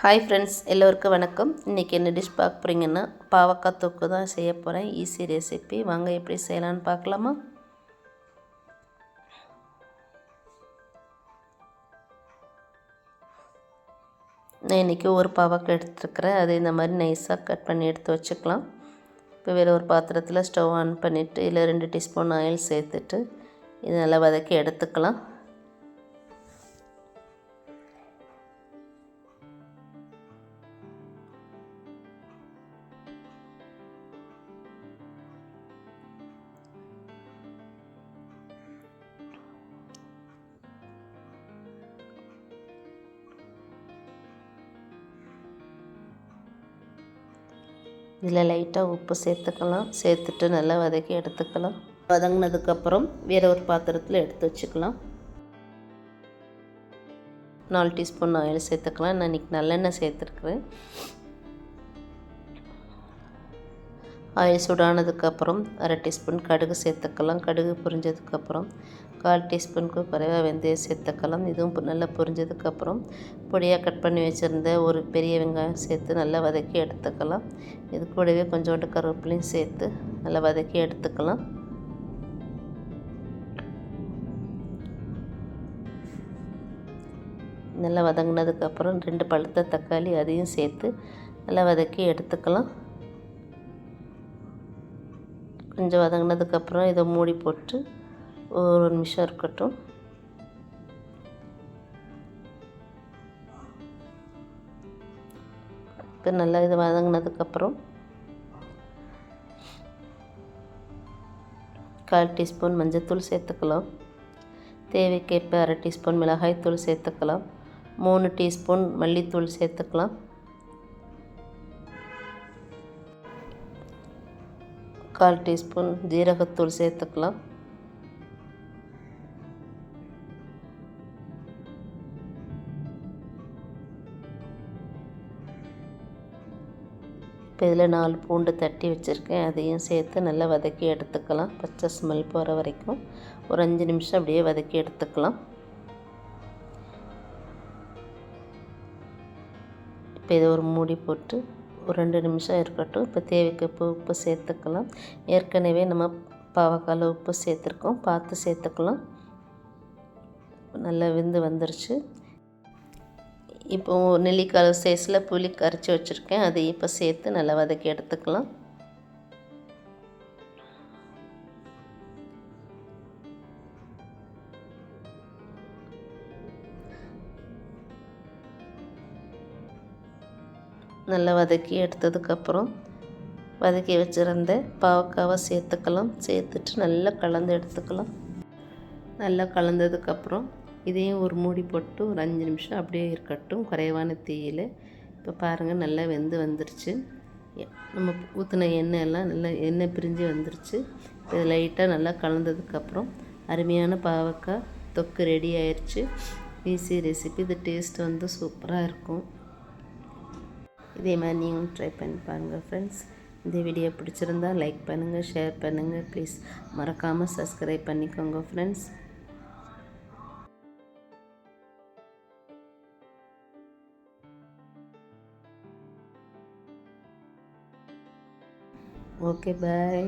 Hi friends எல்லோருக்கும் வணக்கம். இன்றைக்கி என்ன டிஷ் பார்க்க போகிறீங்கன்னா பாவக்காய் தொக்கு தான் செய்ய போகிறேன் ஈஸி ரெசிபி வாங்க எப்படி செய்யலான்னு பார்க்கலாமா? நான் இன்றைக்கி ஒரு பாவக்காய் எடுத்துருக்கிறேன். அதை இந்த மாதிரி நைஸாக கட் பண்ணி எடுத்து வச்சுக்கலாம். இப்போ வேறு ஒரு பாத்திரத்தில் ஸ்டவ் ஆன் பண்ணிவிட்டு இல்லை ரெண்டு டீஸ்பூன் ஆயில் சேர்த்துட்டு இது நல்லா வதக்கி எடுத்துக்கலாம். இதில் லைட்டாக உப்பு சேர்த்துக்கலாம். சேர்த்துட்டு நல்லா வதக்கி எடுத்துக்கலாம். வதங்கினதுக்கப்புறம் வேறு ஒரு பாத்திரத்தில் எடுத்து வச்சுக்கலாம். நாலு டீஸ்பூன் ஆயில் சேர்த்துக்கலாம். நான் இன்றைக்கி நல்லெண்ணெய் சேர்த்துருக்குறேன். ஆயில் சூடானதுக்கப்புறம் அரை டீஸ்பூன் கடுகு சேர்த்துக்கலாம். கடுகு புரிஞ்சதுக்கப்புறம் கால் டீஸ்பூனுக்கு குறைவாக வெந்தயம் சேர்த்துக்கலாம். இதுவும் நல்லா புரிஞ்சதுக்கப்புறம் பொடியாக கட் பண்ணி வச்சுருந்த ஒரு பெரிய வெங்காயம் சேர்த்து நல்லா வதக்கி எடுத்துக்கலாம். இது கூடவே கொஞ்சோண்டு கருவேப்பிலையும் சேர்த்து நல்லா வதக்கி எடுத்துக்கலாம். நல்லா வதங்கினதுக்கப்புறம் ரெண்டு பழுத்த தக்காளி அதையும் சேர்த்து நல்லா வதக்கி எடுத்துக்கலாம். கொஞ்சம் வதங்கினதுக்கப்புறம் இதை மூடி போட்டு ஒரு நிமிஷம் இருக்கட்டும். இப்போ நல்லா இது வதங்கினதுக்கப்புறம் கால் டீஸ்பூன் மஞ்சத்தூள் சேர்த்துக்கலாம். தேவைக்கேற்ப அரை டீஸ்பூன் மிளகாய்த்தூள் சேர்த்துக்கலாம். மூணு டீஸ்பூன் மல்லித்தூள் சேர்த்துக்கலாம். கால் டீஸ்பூன் ஜீரகத்தூள் சேர்த்துக்கலாம். இப்போ இதில் நாலு பூண்டு தட்டி வச்சுருக்கேன். அதையும் சேர்த்து நல்லா வதக்கி எடுத்துக்கலாம். பச்சை ஸ்மெல் போகிற வரைக்கும். ஒரு அஞ்சு நிமிஷம் அப்படியே வதக்கி எடுத்துக்கலாம். இப்போ இதை ஒரு மூடி போட்டு ஒரு ரெண்டு நிமிஷம் இருக்கட்டும். இப்போ தேவைக்கு உப்பு உப்பு சேர்த்துக்கலாம். ஏற்கனவே நம்ம பாவக்காயில் உப்பு சேர்த்துருக்கோம். பார்த்து சேர்த்துக்கலாம். நல்லா வெந்து வந்துருச்சு. இப்போ நெல்லிக்காய் சைஸில் புளி கரைச்சி வச்சுருக்கேன். அதை இப்போ சேர்த்து நல்லா வதக்கி எடுத்துக்கலாம். நல்லா வதக்கி எடுத்ததுக்கப்புறம் வதக்கி வச்சுருந்த பாவக்காவை சேர்த்துக்கலாம். சேர்த்துட்டு நல்லா கலந்து எடுத்துக்கலாம். நல்லா கலந்ததுக்கப்புறம் இதையும் ஒரு மூடி போட்டு ஒரு அஞ்சு நிமிஷம் அப்படியே இருக்கட்டும். குறைவான தீயில். இப்போ பாருங்கள் நல்லா வெந்து வந்துருச்சு. நம்ம ஊற்றின எண்ணெய் எல்லாம் நல்லா எண்ணெய் பிரிஞ்சு வந்துருச்சு. இது லைட்டாக நல்லா கலந்ததுக்கப்புறம் அருமையான பாவக்காய் தொக்கு ரெடி ஆயிடுச்சு ஈஸி ரெசிபி. இது டேஸ்ட் வந்து சூப்பராக இருக்கும். இதே மாதிரி நீங்களும் ட்ரை பண்ணி பாருங்கள் ஃப்ரெண்ட்ஸ் இந்த வீடியோ பிடிச்சிருந்தா லைக் பண்ணுங்கள் ஷேர் பண்ணுங்கள். ப்ளீஸ் மறக்காமல் சப்ஸ்கிரைப் பண்ணிக்கோங்க ஃப்ரெண்ட்ஸ் ஓகே பாய்